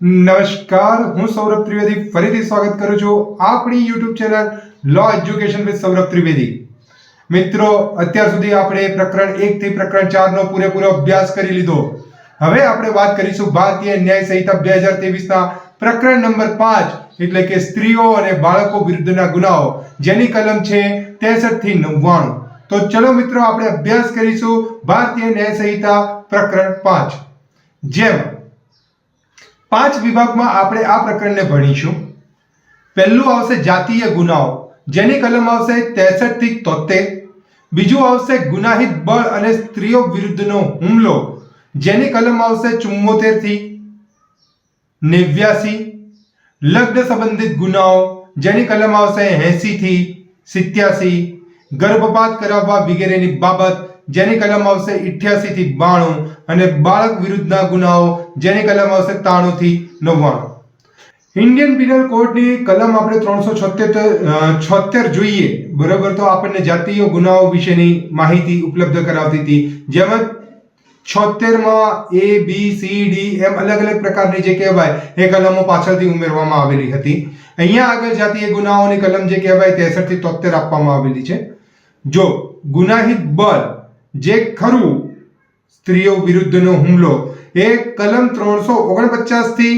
નમસ્કાર, હું સૌરભ ત્રિવેદી. ફરીથી સ્વાગત કરું છું આપણી YouTube channel law education with Saurabh Trivedi. મિત્રો, અત્યાર સુધી આપણે પ્રકરણ એક થી પ્રકરણ ચાર નો પૂરેપૂરો અભ્યાસ કરી લીધો. હવે આપણે વાત કરીશું ભારતીય ન્યાય સંહિતા બે હજાર ના પ્રકરણ નંબર પાંચ, એટલે કે સ્ત્રીઓ અને બાળકો વિરુદ્ધના ગુનાઓ. જેની કલમ છે ત્રેસઠથી નવ્વાણું. તો ચલો મિત્રો, આપણે અભ્યાસ કરીશું ભારતીય ન્યાય સંહિતા પ્રકરણ પાંચ. જેમ પાંચ વિભાગમાં આપણે આ પ્રકરણને ભણીશું. પહેલું આવશે જાતીય ગુનાઓ, જેની કલમ આવશે ત્રેસઠથી તોતેર. બીજું આવશે ગુનાહિત બળ અને સ્ત્રીઓ વિરુદ્ધનો હુમલો, જેની કલમ આવશે ચુમ્મોતેરથી નેવ્યાસી. લગ્ન સંબંધિત ગુનાઓ, જેની કલમ આવશે એસી થી સિત્યાસી. ગર્ભપાત કરાવવા વગેરેની બાબત જેની કલમ આવશે 88 થી બાણું અને બાળક વિરુદ્ધના ગુનાઓ જેની કલમ આવશે ત્રાણું થી નવ્વાણું. ઇન્ડિયન પિનલ કોડની કલમ આપણે ત્રણસો છોતેર જોઈએ. બરોબર? તો આપણને જાતીય ગુનાઓ વિશેની માહિતી ઉપલબ્ધ કરાવતી હતી. જેમાં છોતેરમાં એ બી સી ડી એમ અલગ અલગ પ્રકારની જે કહેવાય, એ કલમો પાછળથી ઉમેરવામાં આવેલી હતી. અહીંયા આગળ જાતીય ગુનાઓની કલમ જે કહેવાય, તેસઠથી તોતેર આપવામાં આવેલી છે. જો ગુનાહિત બળ જે ખરું સ્ત્રીઓ વિરુદ્ધનો હુમલો. એ કલમ ત્રણસો ઓગણપચાસથી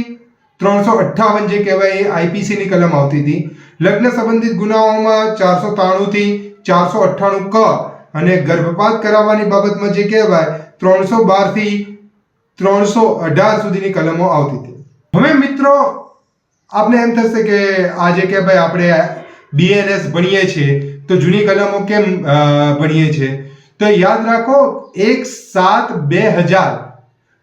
ત્રણસો અઠ્ઠાવન જે કહેવાય એ આઈપીસી ની કલમ આવતી હતી. લગ્ન સંબંધિત ગુનાઓમાં ચારસો ત્રાણું થી ચારસો અઠ્ઠાણું ક અને ગર્ભપાત કરાવવાની બાબતમાં જે કહેવાય ત્રણસો બારથી ત્રણસો અઢાર સુધીની કલમો આવતી હતી. હવે મિત્રો, આપને એમ થશે કે આજે કે ભાઈ આપણે બીએનએસ ભણીએ છીએ, તો જૂની કલમો કેમ ભણીએ છીએ? તો યાદ રાખો, એક સાત બે હજાર.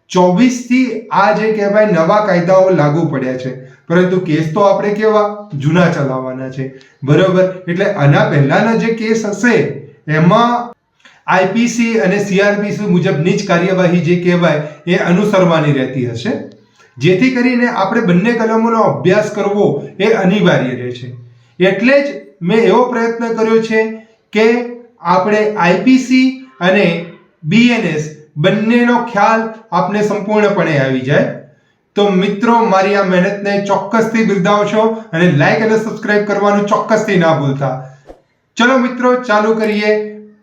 ચોવીસથી આ જે કહેવાય નવા કાયદાઓ લાગુ પડ્યા છે. પરંતુ કેસ તો આપણે કેવા? જૂના ચલાવવાના છે. બરોબર? એટલે આના પહેલાના જે કેસ હશે, એમાં આઈપીસી અને સીઆરપીસી મુજબની જ કાર્યવાહી જે કહેવાય, એ અનુસરવાની રહેતી હશે. જેથી કરીને આપણે બંને કલમોનો અભ્યાસ કરવો એ અનિવાર્ય રહે છે. એટલે જ મેં એવો પ્રયત્ન કર્યો છે કે આપણે આઈપીસી અને બીએનએસ બંનેનો ખ્યાલ આપને સંપૂર્ણપણે આવી જાય. તો મિત્રો, મારી આ મહેનતને ચોક્કસથી બિરદાવશો અને લાઈક અને સબસ્ક્રાઇબ કરવાનું ચોક્કસથી ના ભૂલતા. ચલો મિત્રો, ચાલુ કરીએ.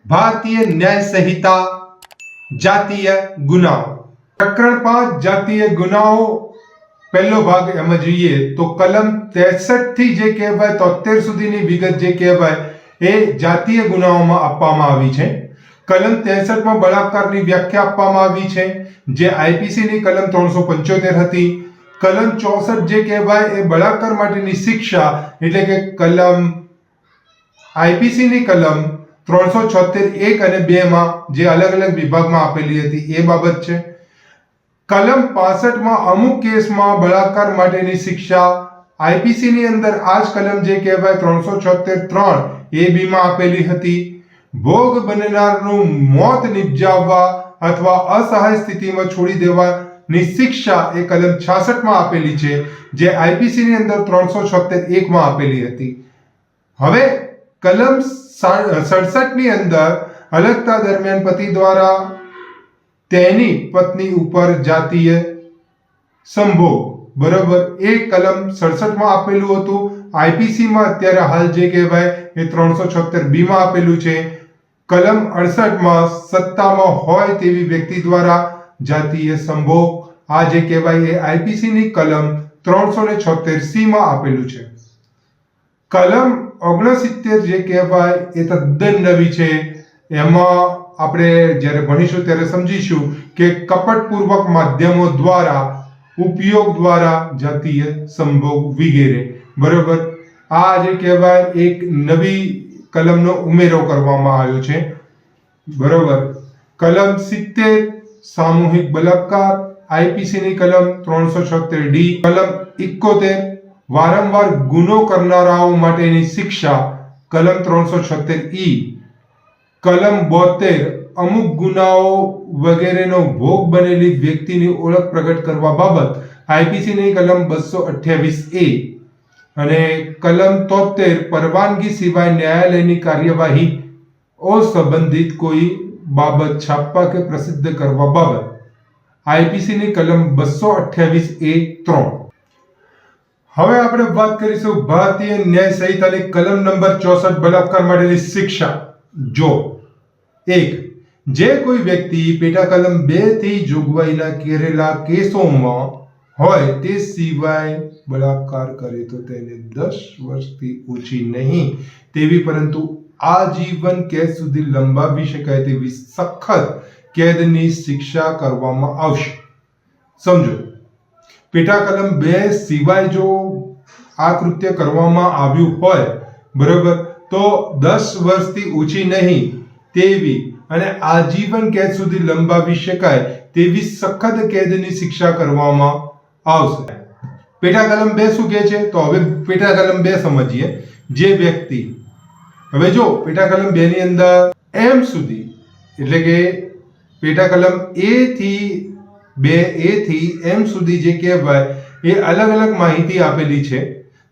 ભારતીય ન્યાય સંહિતા, જાતીય ગુનાઓ. પ્રકરણ પાંચ, જાતીય ગુનાઓ. પહેલો ભાગ એમાં જોઈએ તો કલમ 63 થી જે કહેવાય, તોતેર સુધીની વિગત જે કહેવાય એ જાતીય ગુનાઓમાં આપવામાં આવી છે. કલમ ત્રેસઠમાં બળાત્કારની વ્યાખ્યા આપવામાં આવી છે, જે આઈપીસીની કલમ ત્રણસો પંચોતેર હતી. કલમ ચોસઠ જે કહેવાય એ બળાત્કાર માટેની શિક્ષા, એટલે કે કલમ આઈપીસીની કલમ ત્રણસો છોતેર એક અને બે માં જે અલગ અલગ વિભાગમાં આપેલી હતી, એ બાબત છે. કલમ પાસઠમાં અમુક કેસમાં બળાત્કાર માટેની શિક્ષા, આઈપીસીની અંદર આ જ કલમ જે કહેવાય ત્રણસો છોતેર ત્રણ એ બીમાં આપેલી હતી. ભોગ બનનારનું મોત નિપજાવવા અથવા અસહાય સ્થિતિમાં છોડી દેવાની શિક્ષા એ કલમ 66 માં આપેલી છે, જે આઈપીસી ની અંદર ત્રણસો છોતેર એક માં આપેલી હતી. હવે કલમ સડસઠની અંદર અલગતા દરમિયાન પતિ દ્વારા તેની પત્ની ઉપર જાતીય સંભોગ. બરોબર, એ કલમ સડસઠમાં આપેલું હતું. આઈપીસી માં અત્યારે હાલ જે કહેવાય એ ત્રણસો છોતેર બીમાં આપેલું છે. કલમ અડસઠમાં સત્તામાં હોય તેવી વ્યક્તિ દ્વારા જાતીય સંભોગ. આ જે કહેવાય એ આઈપીસીની કલમ ત્રણસો ને છોતેર સીમાં આપેલું છે. કલમ ઓગણસિત્તેર જે કહેવાય એ તદ્દન નવી છે. એમાં આપણે જ્યારે ભણીશું ત્યારે સમજીશું કે કપટપૂર્વક માધ્યમો દ્વારા, ઉપયોગ દ્વારા જાતીય સંભોગ વગેરે. બરોબર? આ જે કહેવાય એક નવી કલમનો ઉમેરો કરવામાં આવ્યો છે. બરોબર? કલમ સિત્તેર, સામૂહિક બલાત્કાર આઈપીસી ની કલમ ત્રણસો છોતેર ડી, કલમ ઇકોતેર વારંવાર ગુનો કરનારાઓ માટેની શિક્ષા, કલમ ત્રણસો છોતેર ઈ, કલમ બોતેર, અમુક ગુનાઓ વગેરેનો ભોગ બનેલી વ્યક્તિની ઓળખ પ્રગટ કરવા બાબત આઈપીસી ની કલમ બસો અઠ્યાવીસ એ અને કલમ તોતેર પરવાનગી સિવાય ન્યાયાલયની કાર્યવાહી સંબંધિત કોઈ બાબત છાપવા કે પ્રસિદ્ધ કરવા બાબત. આઈપીસી ની કલમ બસો અઠ્યાવીસ એ ત્રણ. હવે આપણે વાત કરીશું ભારતીય ન્યાય સંહિતાની કલમ નંબર ચોસઠ બલાત્કાર માટેની શિક્ષા. જો એક, જે કોઈ વ્યક્તિ પેટા કલમ બેથી જોગવાઈના કરેલા કેસોમાં હોય તે સિવાય બળાત્કાર કરે તો તેને દસ વર્ષથી ઓછી નહીં. તેવી પરંતુ આજીવન કેદ સુધી લંબાવી શકાય તેવી સખત કેદની શિક્ષા કરવામાં આવશે. સમજો પેટા કલમ બે સિવાય જો આ કૃત્ય કરવામાં આવ્યું હોય, બરોબર, તો દસ વર્ષથી ઓછી નહીં. તેવી અને આજીવન કેદ સુધી લંબાવી શકાય તેવી સખત કેદની શિક્ષા કરવામાં આવશે. પેટા કલમ બે શું કહે છે? તો હવે પેટા કલમ બે સમજીએ. જે વ્યક્તિ, હવે જો પેટા કલમ બે ની અંદર એમ સુધી, એટલે કે પેટા કલમ એ થી બે, એ થી એમ સુધી જે કહેવાય, એ અલગ અલગ માહિતી આપેલી છે.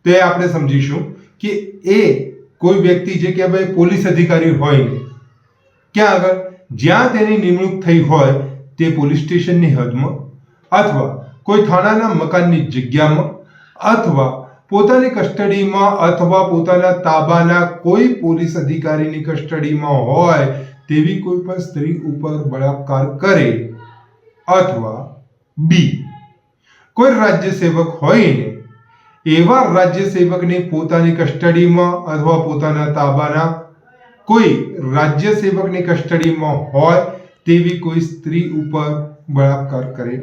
તો એ આપણે સમજીશું કે એ કોઈ વ્યક્તિ જે કહેવાય પોલીસ અધિકારી હોય ને, ક્યાં આગળ? જ્યાં તેની નિમણૂક થઈ હોય તે પોલીસ સ્ટેશનની હદમાં, અથવા કોઈ થાણાના મકાનની જગ્યામાં અથવા પોતાની કસ્ટડીમાં અથવા પોતાના તાબાના કોઈ પોલીસ અધિકારીની કસ્ટડીમાં હોય તેવી કોઈ પણ સ્ત્રી ઉપર બળાત્કાર કરે અથવા બી. કોઈ રાજ્ય સેવક હોય ને, એવા રાજ્ય સેવકની પોતાની કસ્ટડીમાં અથવા પોતાના તાબાના કોઈ રાજ્ય સેવકની કસ્ટડીમાં હોય તેવી કોઈ સ્ત્રી ઉપર બળાત્કાર કરે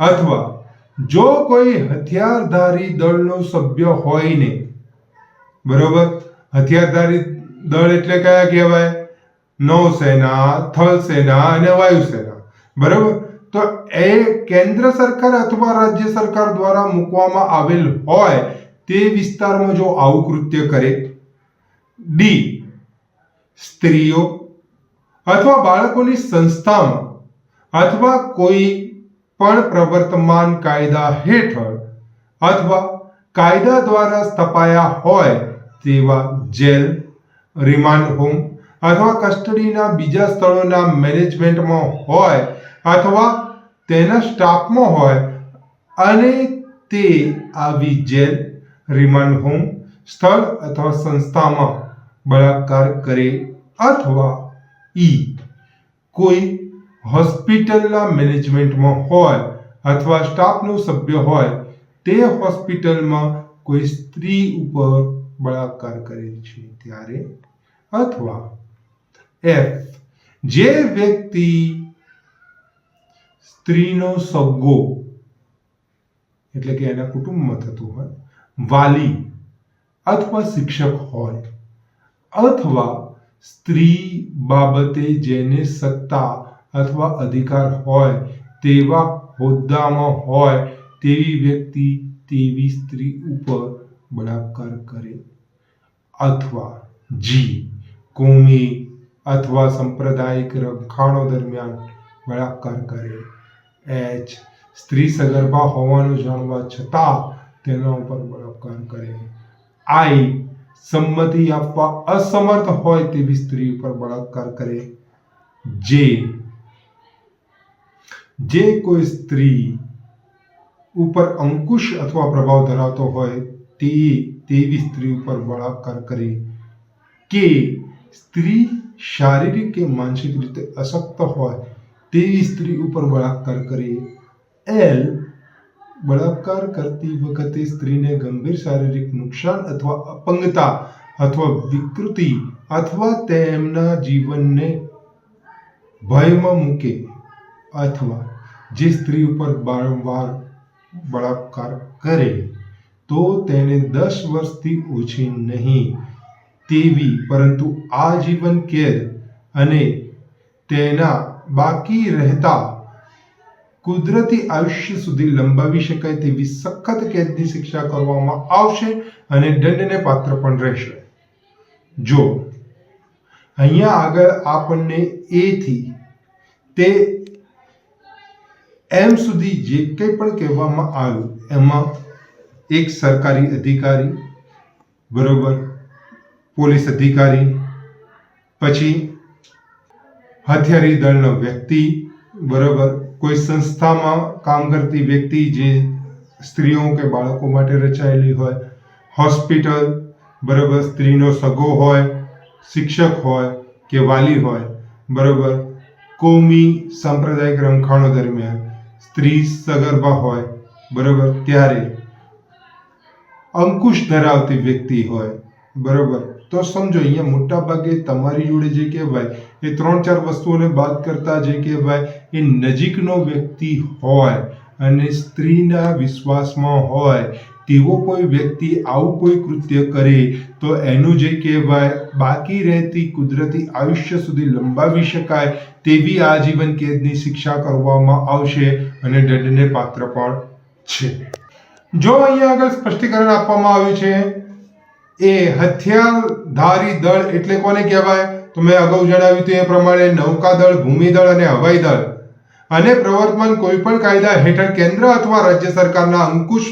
અથવા જો કોઈ હથિયારધારી દળનો સભ્ય હોય ને, બરોબર? હથિયારધારી દળ એટલે કયા કહેવાય? નૌસેના થલ સેના અને વાયુસેના. બરોબર? તો એ કેન્દ્ર સરકાર અથવા રાજ્ય સરકાર દ્વારા મૂકવામાં આવેલ હોય તે વિસ્તારમાં જો આવું કૃત્ય કરે, ડી, સ્ત્રીઓ અથવા બાળકોની સંસ્થામાં અથવા કોઈ પણ પ્રવર્તમાન કાયદા હેઠળ અથવા કાયદા દ્વારા સ્થપાયા હોય તેવા જેલ, રિમાન્ડ હોમ અથવા કસ્ટડીના બીજા સ્થળોના મેનેજમેન્ટમાં હોય અથવા તેના સ્ટાફમાં હોય અને તે આવી જેલ, રિમાન્ડ હોમ સ્થળ અથવા સંસ્થામાં બળાત્કાર કરે અથવા ઈ કોઈ હોસ્પિટલના મેનેજમેન્ટમાં હોય અથવા સ્ટાફનો સભ્ય હોય, તે હોસ્પિટલમાં કોઈ સ્ત્રી ઉપર બળાત્કાર કરે છે ત્યારે અથવા એફ. જે વ્યક્તિ સ્ત્રીનો સગો, એટલે કે એના કુટુંબમાં થતું હોય, વાલી અથવા શિક્ષક હોય, અથવા સ્ત્રી બાબતે જેને સત્તા અથવા અધિકાર હોય તેવા હોદ્દામાં હોય તેવી વ્યક્તિ તેવી સ્ત્રી ઉપર બળાત્કાર કરે અથવા જી કોમી અથવા સાંપ્રદાયિક રમખાણો દરમિયાન બળાત્કાર કરે એચ સ્ત્રી સગર્ભા હોવાનું જાણવા છતાં તેના ઉપર બળાત્કાર કરે આઈ સંમતિ આપવા અસમર્થ હોય તેવી સ્ત્રી ઉપર બળાત્કાર કરે જે જે કોઈ સ્ત્રી ઉપર અંકુશ અથવા પ્રભાવ ધરાવતો હોય, તે તેવી સ્ત્રી ઉપર બળાત્કાર કરે કે સ્ત્રી શારીરિક કે માનસિક રીતે અશક્ત હોય, તેવી સ્ત્રી ઉપર બળાત્કાર કરે. એલ, બળાત્કાર કરતી વખતે સ્ત્રીને ગંભીર શારીરિક નુકસાન અથવા અપંગતા અથવા વિકૃતિ અથવા તેમના જીવનને ભયમાં મૂકે. અથવા જે સ્ત્રી ઉપર વારંવાર બળાત્કાર કરે, તો તેને દસ વર્ષથી ઓછી નહીં તેવી, પરંતુ આજીવન કેદ અને તેના બાકી રહેતા કુદરતી આયુષ્ય સુધી લંબાવી શકાય તેવી સખત કેદની શિક્ષા કરવામાં આવશે અને દંડને પાત્ર પણ રહેશે. જો અહીંયા આગળ આપણને એથી તે એમ સુધી જે કંઈ પણ કહેવામાં આવ્યું એમાં એક સરકારી અધિકારી, બરોબર, પોલીસ અધિકારી, પછી હથિયારી દળનો વ્યક્તિ, બરોબર, કોઈ સંસ્થામાં કામ કરતી વ્યક્તિ જે સ્ત્રીઓ કે બાળકો માટે રચાયેલી હોય, હોસ્પિટલ, બરાબર, સ્ત્રીનો સગો હોય, શિક્ષક હોય કે વાલી હોય, બરાબર, કોમી સાંપ્રદાયિક રમખાણો દરમિયાન. સ્ત્રી સગર્ભા હોય, બરોબર? ત્યારે અંકુશ ધરાવતી વ્યક્તિ હોય, બરોબર? તો સમજો, અહીંયા મોટા ભાગે તમારી જોડે જે કહેવાય, એ ત્રણ ચાર વસ્તુઓને બાદ કરતા જે કહેવાય, એ નજીકનો વ્યક્તિ હોય અને સ્ત્રીના વિશ્વાસમાં હોય, તેવો કોઈ વ્યક્તિ આવું કોઈ કૃત્ય કરે, તો એનું જે કહેવાય, બાકી રહેતી કુદરતી આયુષ્ય સુધી લંબાવી શકાય તેવી આજીવન કેદની શિક્ષા કરવામાં આવશે અને દંડને પાત્ર પણ છે. જો અહીંયા આગળ સ્પષ્ટીકરણ આપવામાં આવ્યું છે, એ હથિયારધારી દળ એટલે કોને કહેવાય? તો મેં અગાઉ જણાવ્યું હતું એ પ્રમાણે નૌકાદળ ભૂમિદળ અને હવાઈ દળ. અને પ્રવર્તમાન કોઈ પણ કાયદા હેઠળ કેન્દ્ર અથવા રાજ્ય સરકારના અંકુશ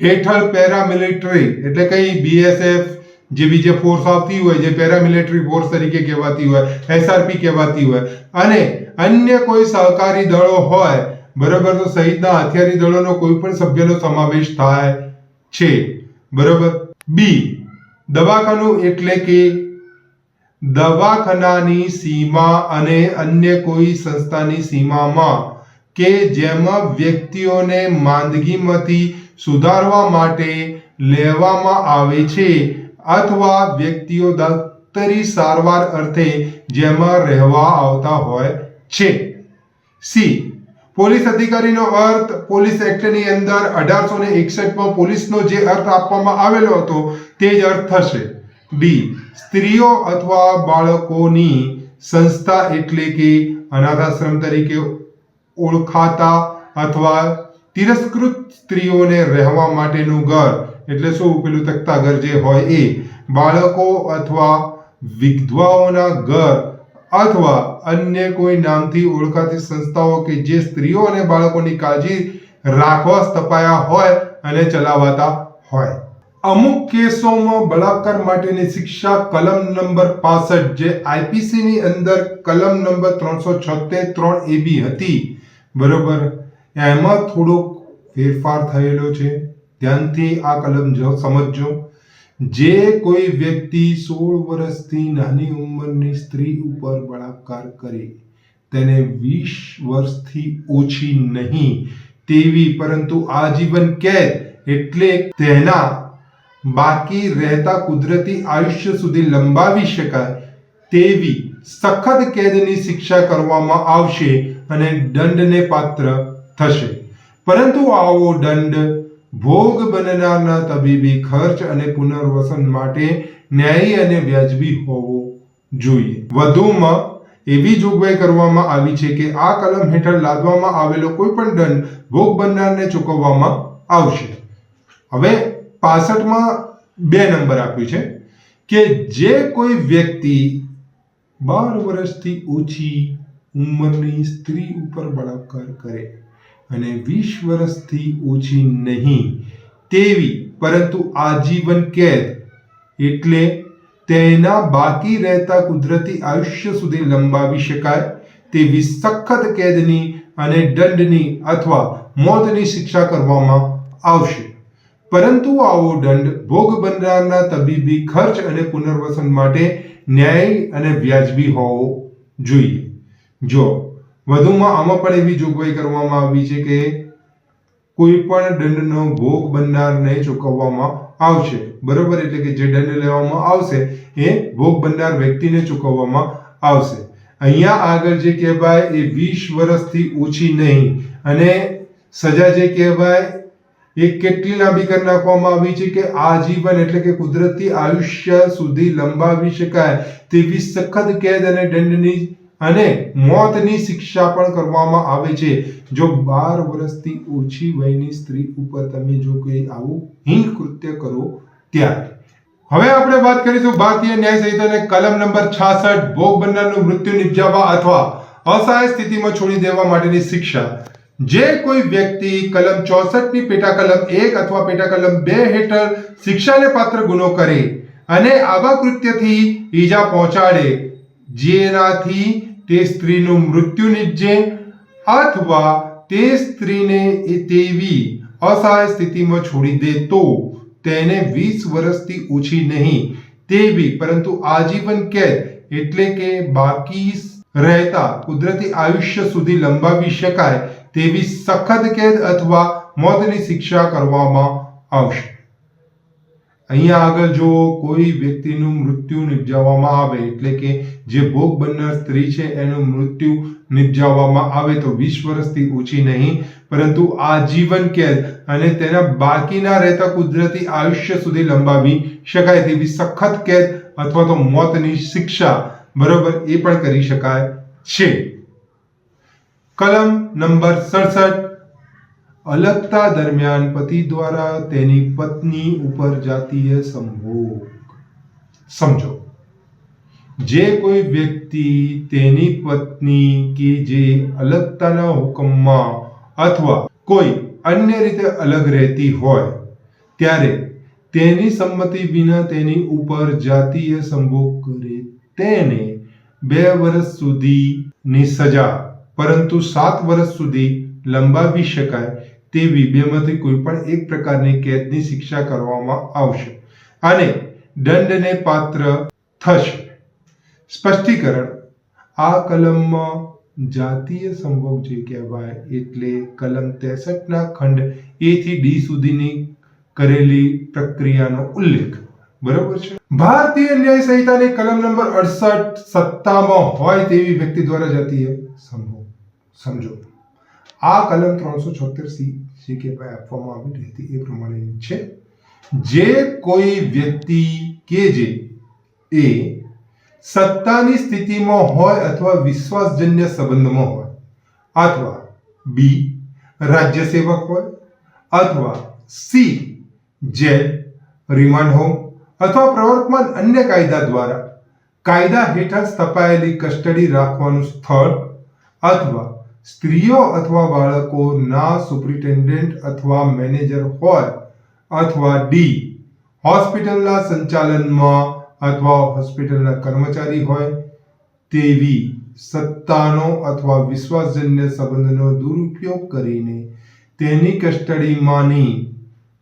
હેઠળ પેરામિલિટરી, એટલે કઈ બીએસએફ જેવી જે ફોર્સ આવતી હોય, જે પેરામિલિટરી ફોર્સ તરીકે કહેવાતી હોય એસઆરપી કહેવાતી હોય, અને અન્ય કોઈ સહકારી દળો હોય, બરાબર, તો સહિતના હથિયારી દળોનો કોઈ પણ સભ્યનો સમાવેશ થાય છે. બરાબર? બી દવાખાનું એટલે કે દવાખાનાની સીમા અને અન્ય કોઈ સંસ્થાની સીમામાં કે જેમાં વ્યક્તિઓને માંદગીમાંથી સુધારવા માટે લેવામાં આવે છે. અથવા વ્યક્તિઓ દત્તરી સારવાર અર્થે જેમાં રહેવા આવતા હોય છે. સી. પોલીસ અધિકારીનો અર્થ પોલીસ એક્ટની અંદર અઢારસો ને એકસઠમાં પોલીસનો જે અર્થ આપવામાં આવેલો હતો તે જ અર્થ થશે. ડી. સ્ત્રીઓ અથવા બાળકોની સંસ્થા એટલે કે અનાથાશ્રમ તરીકે ઓળખાતા અથવા તિરસ્કૃત સ્ત્રીઓને રહેવા માટેનું ઘર એટલે શું પેલું તખ્તા જે હોય એ? બાળકો અથવા વિધવાઓના ઘર અથવા અન્ય કોઈ નામથી ઓળખાતી સંસ્થાઓ કે જે સ્ત્રીઓ અને બાળકોની કાળજી રાખવા સ્થપાયા હોય અને ચલાવાતા હોય. અમુક કેસોમાં બળાત્કાર માટેની શિક્ષા કલમ નંબર પાસઠ જે આઈપીસીની અંદર કલમ નંબર ત્રણસો છોતેર ત્રણ એબી હતી. બરોબર? એમાં થોડોક ફેરફાર થયેલો છે. ધ્યાનથી આ કલમ જો સમજજો. જે કોઈ વ્યક્તિ સોળ વર્ષથી નાની ઉંમરની સ્ત્રી ઉપર બળાત્કાર કરે, તેને વીસ વર્ષથી ઓછી નહીં તેવી, પરંતુ આજીવન કેદ એટલે તેના બાકી રહેતા કુદરતી આયુષ્ય સુધી લંબાવી શકાય તેવી સખત કેદની શિક્ષા કરવામાં આવશે અને દંડને પાત્ર થશે. પરંતુ આવો દંડ ભોગ બનનારના તબીબી ખર્ચ અને પુનર્વસન માટે ન્યાયી અને વ્યાજબી હોવો જોઈએ. વધુમાં એવી જોગવાઈ કરવામાં આવી છે કે આ કલમ હેઠળ લાદવામાં આવેલો કોઈ પણ દંડ ભોગ બનનારને ચૂકવવામાં આવશે. હવે પાસઠમાં બે નંબર આપ્યું છે કે જે કોઈ વ્યક્તિ બાર વર્ષથી ઓછી ઉંમરની સ્ત્રી ઉપર બળાત્કાર કરે અને વીસ વર્ષથી ઓછી નહીં. તેવી, પરંતુ આજીવન કેદ. એટલે તેના બાકી રહેતા કુદરતી આયુષ્ય સુધી લંબાવી શકાય તેવી સખત કેદની અને દંડની અથવા મોતની શિક્ષા કરવામાં આવશે. પરંતુ આવો દંડ ભોગ બનનારના તબીબી ખર્ચ અને પુનર્વસન માટે ન્યાયી અને વ્યાજબી હોવો જોઈએ. જો વધુમાં આમાં પણ એવી જોગવાઈ કરવામાં આવી છે કે કોઈ પણ દંડનો ભોગ બનનારને ચૂકવવામાં આવશે. બરોબર? એટલે કે જે દંડ લેવામાં આવશે, એ ભોગ બનનાર વ્યક્તિને ચૂકવવામાં આવશે. અહીંયા આગળ જે કહેવાય એ વીસ વર્ષથી ઓછી નહીં. અને સજા જે કહેવાય એ કેટલી લાંબી કરી નાખવામાં આવી છે કે આજીવન એટલે કે કુદરતી આયુષ્ય સુધી લંબાવી શકાય તેવી સખત કેદ અને દંડની અને મોતની શિક્ષા પણ કરવામાં આવે છે. જો બાર વર્ષથી ઓછી વયની સ્ત્રી ઉપર તમે જો કોઈ આવું હિન કૃત્ય કરો ત્યારે. હવે આપણે વાત કરીશું ભારતીય ન્યાય સંહિતાને કલમ નંબર 66 ભોગ બનનારનું મૃત્યુ નિપજાવવા અથવા અસહાય સ્થિતિમાં છોડી દેવા માટેની શિક્ષા. જે કોઈ વ્યક્તિ કલમ 64 ની પેટા કલમ એક અથવા પેટા કલમ બે હેઠળ શિક્ષાને પાત્ર ગુનો કરે અને આવા કૃત્યથી ઈજા પહોંચાડે, જેનાથી તે સ્ત્રીનું મૃત્યુ નિપજે અથવા તે સ્ત્રીને એ તેવી અસહાય સ્થિતિમાં છોડી દે તો તેને વીસ વર્ષથી ઓછી નહીં. તેવી, પરંતુ આજીવન કેદ એટલે કે બાકી રહેતા કુદરતી આયુષ્ય સુધી લંબાવી શકાય તેવી સખત કેદ અથવા મોતની શિક્ષા કરવામાં આવશે. અહીંયા આગળ જો કોઈ વ્યક્તિનું મૃત્યુ નિપજાવવામાં આવે, એટલે કે જે ભોગ બનનાર સ્ત્રી છે, એનું મૃત્યુ નિપજાવવામાં આવે તો વીસ વર્ષથી ઓછી નહીં. પરંતુ આજીવન કેદ અને તેના બાકીના રહેતા કુદરતી આયુષ્ય સુધી લંબાવી શકાય તેવી સખત કેદ અથવા તો મોતની શિક્ષા બરોબર એ પણ કરી શકાય છે. કલમ નંબર સડસઠ અલગતા દરમિયાન પતિ દ્વારા તેની પત્ની ઉપર જાતીય સંભોગ. સમજો, જે કોઈ વ્યક્તિ તેની પત્ની કે જે અલગતાના હુકમમાં અથવા કોઈ અન્ય રીતે અલગ રહેતી હોય, ત્યારે તેની સંમતિ વિના તેની ઉપર જાતીય સંભોગ કરે તેને બે વર્ષ સુધીની સજા, પરંતુ સાત વર્ષ સુધી લંબાવી શકાય તેવી બેમાંથી કોઈ પણ એક પ્રકારની કેદની શિક્ષા કરવામાં આવશે. અને દંડને પાત્ર થશે. સ્પષ્ટીકરણ. આ કલમમાં જાતીય સંભોગ જે કહેવાય એટલે કલમ 63 ના ખંડ એ થી ડી સુધીની કરેલી પ્રક્રિયાનો ઉલ્લેખ. બરોબર છે? ભારતીય ન્યાય સંહિતાની કલમ નંબર 68 સત્તામાં હોય તેવી વ્યક્તિ દ્વારા જાતીય સંભોગ. સમજો. આ કલમ ત્રણસો છોતેર સી સી કે ભાઈ આપવામાં આવી હતી, એ પ્રમાણે છે. જે કોઈ વ્યક્તિ કે જે એ સત્તાની સ્થિતિમાં હોય અથવા વિશ્વાસજન્ય સંબંધમાં હોય, અથવા બી રાજ્ય સેવક હોય, અથવા સી જેલ, રિમાન્ડ હોમ અથવા પ્રવર્તમાન અન્ય કાયદા દ્વારા કાયદા હેઠળ સ્થપાયેલી કસ્ટડી રાખવાનું સ્થળ અથવા સ્ત્રીઓ અથવા બાળકોના સુપ્રિન્ટેન્ડન્ટ અથવા મેનેજર હોય અથવા ડી, હોસ્પિટલના સંચાલનમાં અથવા હોસ્પિટલના કર્મચારી હોય, તેવી સત્તાનો અથવા વિશ્વાસજન્ય સંબંધનો દુરુપયોગ કરીને તેની કસ્ટડીમાંની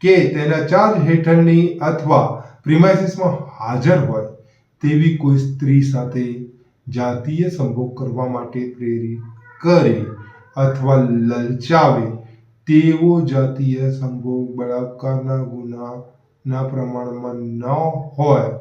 કે તેના ચાર્જ હેઠળની અથવા પ્રિમાઇસીસમાં હાજર હોય તેવી કોઈ સ્ત્રી સાથે જાતીય સંભોગ કરવા માટે પ્રેરિત કરે અથવા લલચાવે તેવો જાતીય સંભોગ બળાત્કારના ગુનાના પ્રમાણમાં ન હોય,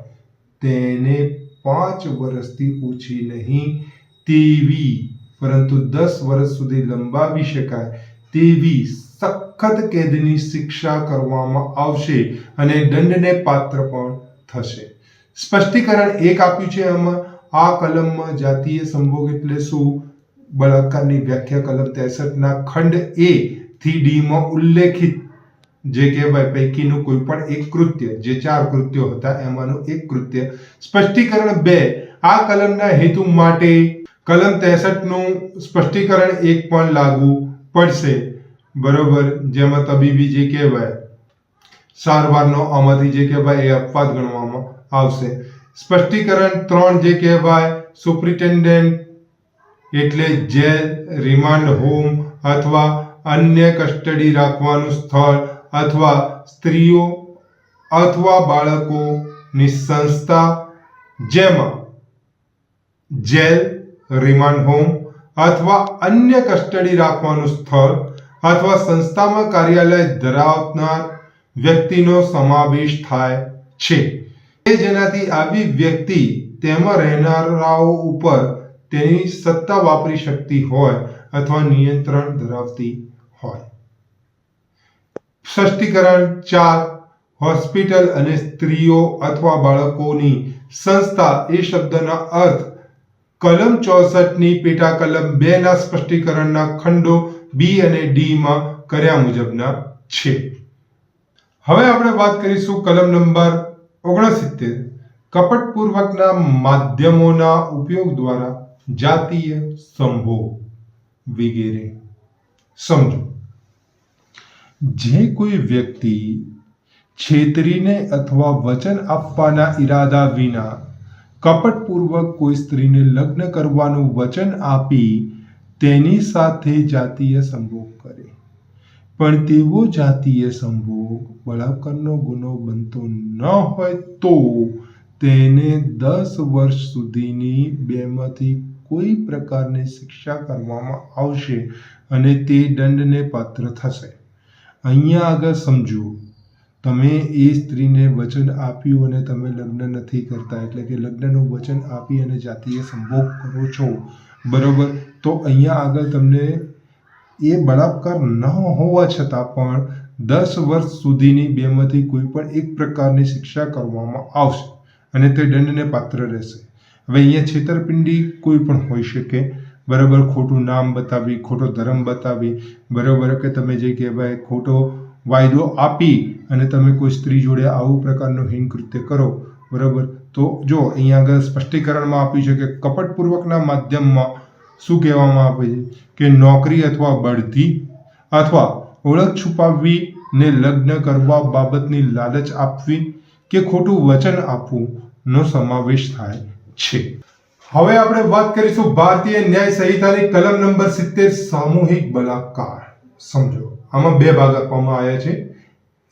તેને પાંચ વર્ષથી ઓછી નહીં, તેવી, પરંતુ દસ વર્ષ સુધી લંબાવી શકાય, તેવી સખત કેદની શિક્ષા કરવામાં આવશે અને દંડને પાત્ર પણ થશે. સ્પષ્ટીકરણ એક આપ્યું છે આમાં, આ કલમમાં જાતીય સંભોગ એટલે શું? બળાત્કારની વ્યાખ્યા કલમ 63 ખંડ એ થી ડીમાં ઉલ્લેખિત જે કહેવાય પૈકીનું કોઈ પણ એક કૃત્ય, જે ચાર કૃત્યો હતા એમાંનું એક કૃત્ય. સ્પષ્ટીકરણ બે, આ કલમના હેતુ માટે કલમ તેસઠનું સ્પષ્ટીકરણ એક પણ લાગુ પડશે. બરોબર? જેમાં તબીબી જે કહેવાય, સારવારનો આમાંથી જે કહેવાય એ અપવાદ ગણવામાં આવશે. સ્પષ્ટીકરણ ત્રણ જે કહેવાય, સુપ્રિન્ટેન્ડન્ટ એટલે જેલ રિમાન્ડ હોમ અથવા અન્ય કસ્ટડી રાખવાનું સ્થળ અથવા સ્ત્રીઓ અથવા બાળકોની સંસ્થા જેમાં જેલ રિમાન્ડ હોમ અથવા અન્ય કસ્ટડી રાખવાનું સ્થળ અથવા સંસ્થામાં કાર્યાલય ધરાવનાર વ્યક્તિનો સમાવેશ થાય છે. કે જેનાથી આવી વ્યક્તિ તેમાં રહેનારાઓ ઉપર તેની સત્તા વાપરી શકતી હોય અથવા નિયંત્રણ ધરાવતી હોય. સ્પષ્ટીકરણ ચાર, હોસ્પિટલ અને સ્ત્રીઓ અથવા બાળકોની સંસ્થા એ શબ્દના અર્થ કલમ ચોસઠની પેટા કલમ બે ના સ્પષ્ટીકરણના ખંડો બી અને ડી માં કર્યા મુજબના છે. હવે આપણે વાત કરીશું કલમ નંબર ઓગણસિત્તેર. કપટપૂર્વકના માધ્યમોના ઉપયોગ દ્વારા જાતીય સંભોગ વગેરે. સમજો. જે કોઈ વ્યક્તિ છેતરીને અથવા વચન આપવાના ઈરાદા વિના કપટપૂર્વક કોઈ સ્ત્રીને લગ્ન કરવાનું વચન આપી તેની સાથે જાતીય સંભોગ કરે. પણ તેવો જાતીય સંભોગ બળાત્કારનો ગુનો બનતો ન હોય તો તેને દસ વર્ષ સુધીની બેમાંથી કોઈ પ્રકારની શિક્ષા કરવામાં આવશે અને તે દંડને પાત્ર થશે. અહીંયા આગળ સમજો, તમે એ સ્ત્રીને વચન આપ્યું અને તમે લગ્ન નથી કરતા, એટલે કે લગ્નનું વચન આપી અને જાતીય સંભોગ કરો છો. બરોબર? તો અહીંયા આગળ તમને એ બળાત્કાર ન હોવા છતાં પણ દસ વર્ષ સુધીની બેમાંથી કોઈ પણ એક પ્રકારની શિક્ષા કરવામાં આવશે અને તે દંડને પાત્ર રહેશે. હવે અહીંયા છેતરપિંડી કોઈ પણ હોઈ શકે. બરાબર ખોટું નામ બતાવી, ખોટો ધર્મ બતાવી, બરાબર કે તમે જે કહેવાય ખોટો વાયદો આપી અને તમે કોઈ સ્ત્રી જોડે આવું પ્રકારનું હીન કૃત્ય કરો, બરાબર? તો જો અહીંયા આગળ સ્પષ્ટીકરણમાં આપ્યું છે કે કપટપૂર્વકના માધ્યમમાં શું કહેવામાં આવે છે? કે નોકરી અથવા બઢતી અથવા ઓળખ છુપાવવી ને લગ્ન કરવા બાબતની લાલચ આપવી કે ખોટું વચન આપવું નો સમાવેશ થાય છે. હવે આપણે વાત કરીશું ભારતીય ન્યાય સંહિતાની કલમ નંબર સિત્તેર સામૂહિક બલાત્કાર. સમજો, આમાં બે ભાગ આપવામાં આવ્યા છે.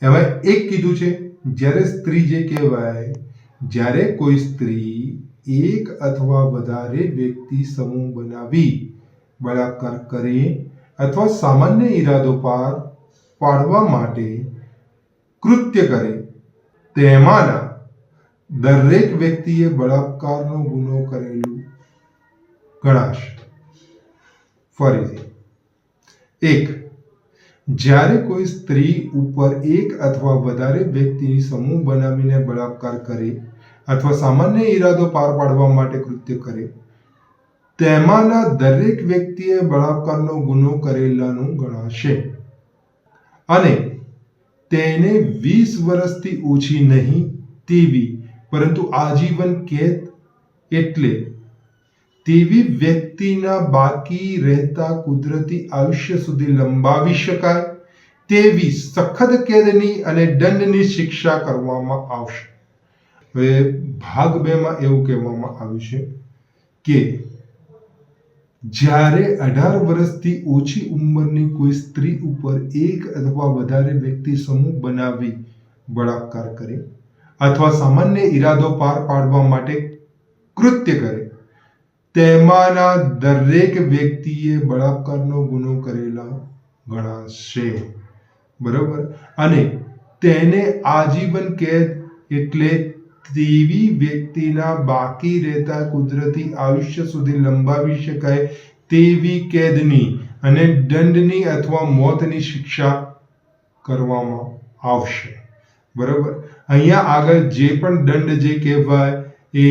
એમાં એક કીધું છે, જ્યારે સ્ત્રી જે કહેવાય, જ્યારે કોઈ સ્ત્રી એક અથવા વધારે વ્યક્તિ સમૂહ બનાવી બળાત્કાર કરે અથવા સામાન્ય ઈરાદો પાર પાડવા માટે કૃત્ય કરે, તેમાંના દરેક વ્યક્તિએ બળાત્કારનો ગુનો કરેલું ગણાશે. ફરીથી, એક, જ્યારે કોઈ સ્ત્રી ઉપર એક અથવા વધારે વ્યક્તિની સમૂહ બનાવીને બળાત્કાર કરે અથવા સામાન્ય ઈરાદો પાર પાડવા માટે કૃત્ય કરે, તેમાંના દરેક વ્યક્તિએ બળાત્કારનો ગુનો કરેલાનું ગણાશે. અને તેને વીસ વર્ષથી ઓછી નહીં તેવી પરંતુ આજીવન કેદ એટલે તેવી વ્યક્તિના બાકી રહેતા કુદરતી આયુષ્ય સુધી લંબાવી શકાય તેવી સખત કેદની અને દંડની શિક્ષા કરવામાં આવશે. હવે ભાગ બેમાં એવું કહેવામાં આવ્યું છે કે જ્યારે અઢાર વર્ષથી ઓછી ઉંમરની કોઈ સ્ત્રી ઉપર એક અથવા વધારે વ્યક્તિ સમૂહ બનાવી બળાત્કાર કરે અથવા સામાન્ય ઈરાદો પાર પાડવા માટે કૃત્ય કરે. તેમાંના દરેક વ્યક્તિએ બળાત્કારનો ગુનો કરેલા ગણાશે. બરોબર? અને તેને આજીવન કેદ એટલે તેવી વ્યક્તિના બાકી રહેતા કુદરતી આયુષ્ય સુધી લંબાવી શકાય તેવી કેદની અને દંડની અથવા મોતની શિક્ષા કરવામાં આવશે. બરોબર? અહીંયા આગળ જે પણ દંડ જે કહેવાય એ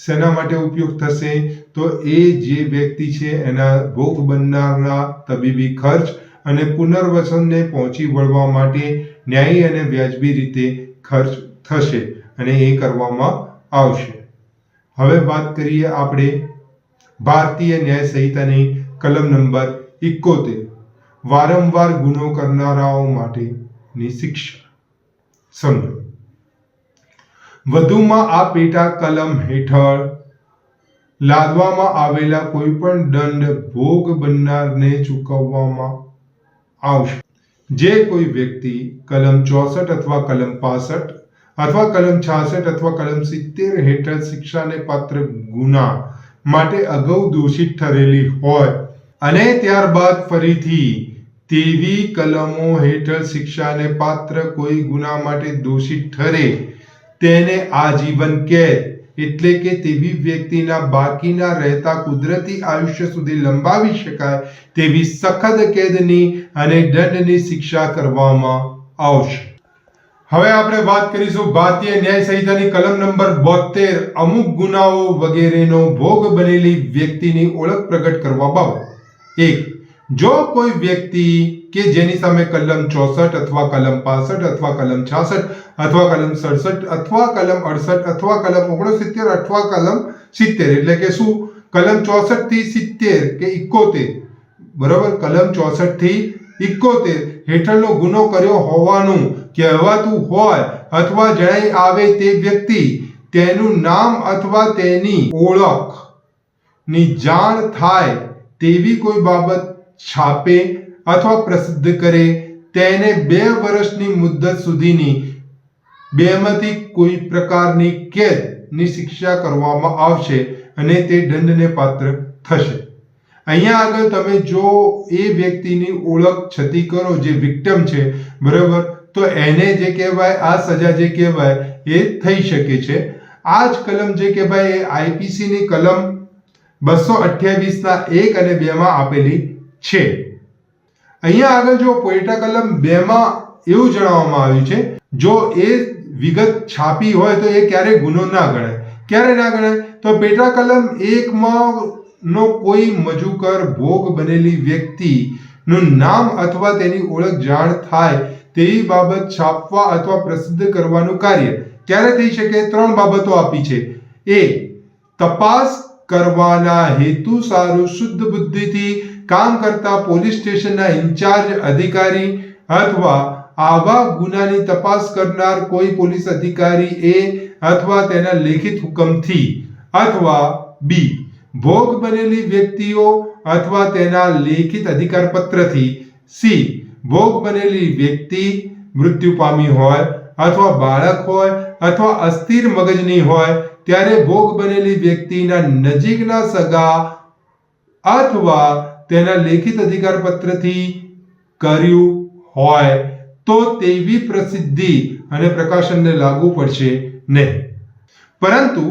શેના માટે ઉપયોગ થશે? તો એ જે વ્યક્તિ છે એના ભોગ બનનારના તબીબી ખર્ચ અને પુનર્વસનને પહોંચી વળવા માટે ન્યાયી અને વ્યાજબી રીતે ખર્ચ થશે અને એ કરવામાં આવશે. હવે વાત કરીએ આપણે ભારતીય ન્યાય સંહિતાની કલમ નંબર ઇકોતેર વારંવાર ગુનો કરનારાઓ માટેની શિક્ષા. સમજો. વધુમાં આ પેટા કલમ હેઠળ લાદવામાં આવેલા કોઈપણ દંડ ભોગ બનનારને ચૂકવવામાં આવશે. જે કોઈ વ્યક્તિ કલમ ચોસઠ અથવા કલમ પાસઠ અથવા કલમ છાસઠ અથવા કલમ સિત્તેર હેઠળ શિક્ષાને પાત્ર ગુના માટે અગાઉ દોષિત ઠરેલી હોય અને ત્યારબાદ ફરીથી તેવી કલમો હેઠળ શિક્ષાને પાત્ર કોઈ ગુના માટે દોષિત ઠરે તેને આજીવન કેદ એટલે કે તેવી વ્યક્તિના બાકીના રહેતા કુદરતી આયુષ્ય સુધી લંબાવી શકાય તેવી સખત કેદની અને દંડની શિક્ષા કરવામાં આવશે. હવે આપણે વાત કરીશું ભારતીય ન્યાય સંહિતાની કલમ નંબર બોતેર અમુક ગુનાઓ વગેરેનો ભોગ બનેલી વ્યક્તિની ઓળખ પ્રગટ કરવા બાબત. એક જો કોઈ વ્યક્તિ કે જેની સામે કલમ ચોસઠ અથવા કલમ પાસઠ અથવા કલમ છાસઠ અથવા કલમ સડસઠ અથવા કલમ અડસઠ અથવા કલમ ઓગણસિત્તેર અથવા કલમ સિત્તેર, એટલે કે શું? કલમ ચોસઠથી સિત્તેર કે ઇકોતેર. બરાબર? કલમ ચોસઠથી ઇકોતેર હેઠળનો ગુનો કર્યો હોવાનું કહેવાતું હોય અથવા જણાઈ આવે તે વ્યક્તિ તેનું નામ અથવા તેની ઓળખની જાણ થાય તેવી કોઈ બાબત છાપે અથવા પ્રસિદ્ધ કરે તેને બે વર્ષની મુદ્દત સુધીની બેમાંથી કોઈ પ્રકારની કેદની શિક્ષા કરવામાં આવશે અને તે દંડને પાત્ર થશે. અહીંયા આગળ તમે જો એ વ્યક્તિની ઓળખ છતી કરો જે વિક્ટમ છે, બરાબર? તો એને જે કહેવાય, આ સજા જે કહેવાય એ થઈ શકે છે. આ જ કલમ જે કહેવાય એ આઈપીસીની કલમ બસો અઠ્યાવીસના એક અને બેમાં આપેલી છે. અહીંયા આગળ જો પોઈટા કલમ બે માં એવું જણાવવામાં આવ્યું છે, જો એ વિગત છાપી હોય તો એ ક્યારે ગુનો ના ગણાય. ક્યારે ના ગણાય? તો પેટા કલમ એકમાં નો કોઈ મજુકર, ભોગ બનેલી વ્યક્તિ નું નામ અથવા તેની ઓળખ જાણ થાય તેવી બાબત છાપવા અથવા પ્રસિદ્ધ કરવાનું કાર્ય. ક્યારે થઈ શકે? ત્રણ બાબતો આપી છે. એ, તપાસ કરવાના હેતુ સારું, શુદ્ધ બુદ્ધિથી કામ કરતા પોલીસ સ્ટેશનના ઇન્ચાર્જ અધિકારી અથવા આવા ગુનાની તપાસ કરનાર કોઈ પોલીસ અધિકારી એ અથવા તેના લેખિત હુકમથી અથવા બી ભોગ બનેલી વ્યક્તિઓ અથવા તેના લેખિત અધિકાર પત્રથી સી ભોગ બનેલી વ્યક્તિ મૃત્યુ પામી હોય અથવા બાળક હોય અથવા અસ્થિર મગજની હોય ત્યારે ભોગ બનેલી વ્યક્તિના નજીકના સગા અથવા તેના લેખિત અધિકાર પત્રથી કર્યું હોય તો તેવી પ્રસિદ્ધિ અને પ્રકાશનને લાગુ પડશે નહીં. પરંતુ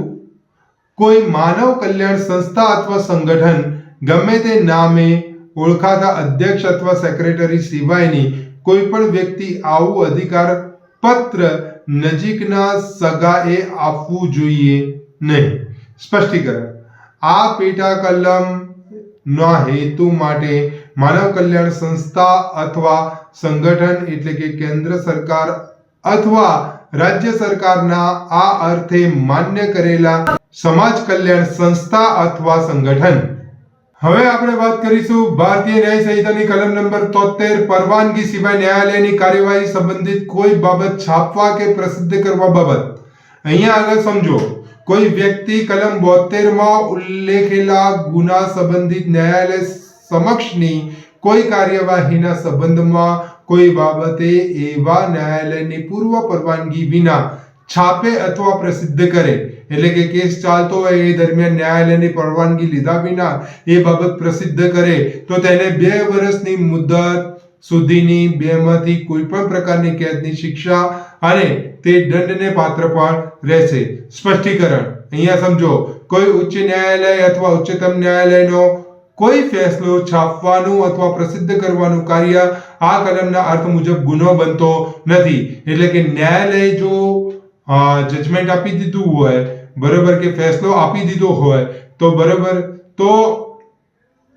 કોઈ માનવ કલ્યાણ સંસ્થા અથવા સંગઠન ગમે તે નામે ઓળખાતા અધ્યક્ષ અથવા સેક્રેટરી સિવાયની કોઈ પણ વ્યક્તિ આવું અધિકાર પત્ર નજીકના સગાએ આપવું જોઈએ નહીં. સ્પષ્ટીકરણ. આ પેટા કલમ ના હેતુ માટે માનવ કલ્યાણ સંસ્થા અથવા સંગઠન એટલે કે કેન્દ્ર સરકાર અથવા રાજ્ય સરકારના આ અર્થે માન્ય કરેલા સમાજ કલ્યાણ સંસ્થા અથવા સંગઠન. હવે આપણે વાત કરીશું ભારતીય ન્યાય સંહિતાની કલમ નંબર તોતેર પરવાનગી સિવાય ન્યાયાલયની કાર્યવાહી સંબંધિત કોઈ બાબત છાપવા કે પ્રસિદ્ધ કરવા બાબત. અહીંયા આગળ સમજો. કોઈ વ્યક્તિ કલમ બોતેરમાં ઉલ્લેખેલા ગુના સંબંધિત ન્યાયાલય સમક્ષની કોઈ કાર્યવાહીના સંબંધમાં કોઈ બાબતે એવા ન્યાયાલયની પૂર્વ પરવાનગી વિના છાપે અથવા પ્રસિદ્ધ કરે. એટલે કે કેસ ચાલતો હોય એ દરમિયાન ન્યાયાલયની પરવાનગી લીધા વિના એ બાબત પ્રસિદ્ધ કરે, તો તેને બે વર્ષની મુદત સુધીની બેમાંથી કોઈ પણ પ્રકારની કેદની શિક્ષા અને તે દંડને પાત્ર પણ રહેશે. સ્પષ્ટીકરણ. અહીંયા સમજો, કોઈ ઉચ્ચ ન્યાયાલય અથવા ઉચ્ચતમ ન્યાયાલયનો કોઈ ફેસલો છાપવાનું અથવા પ્રસિદ્ધ કરવાનું કાર્ય આ કલમના અર્થ મુજબ ગુનો બનતો નથી. એટલે કે ન્યાયાલય જો જજમેન્ટ આપી દીધું હોય, બરોબર કે ફેસલો આપી દીધો હોય, તો બરોબર, તો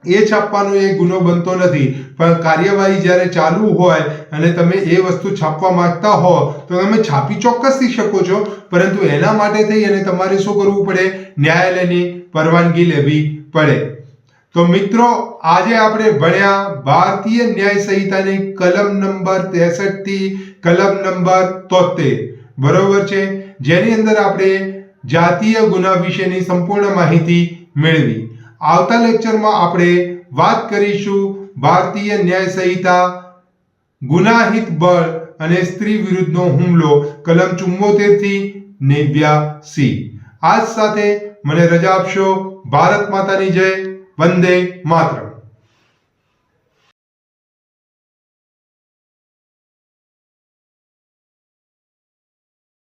એ છાપવાનો એ ગુનો બનતો નથી. પણ કાર્યવાહી જ્યારે ચાલુ હોય અને તમે એ વસ્તુ છાપવા માંગતા હો, તો તમે છાપી ચોક્કસથી શકો છો. પરંતુ એના માટે થઈ અને તમારે શું કરવું પડે? ન્યાયાલયની પરવાનગી લેવી પડે. તો મિત્રો, આજે આપણે ભણ્યા ભારતીય ન્યાય સંહિતાની કલમ નંબર 63 થી કલમ નંબર 73 બરોબર છે? જેની અંદર આપણે જાતીય ગુના વિશેની સંપૂર્ણ માહિતી મેળવી. આવતા લેક્ચરમાં આપણે વાત કરીશું ભારતીય ન્યાય સંહિતા, ગુનાહિત બળ અને સ્ત્રી વિરુદ્ધનો હુમલો, કલમ ચુમ્મોતેરથી નેવ્યાસી આજ સાથે મને રજા આપશો. ભારત માતાની જય. વંદે માતરમ.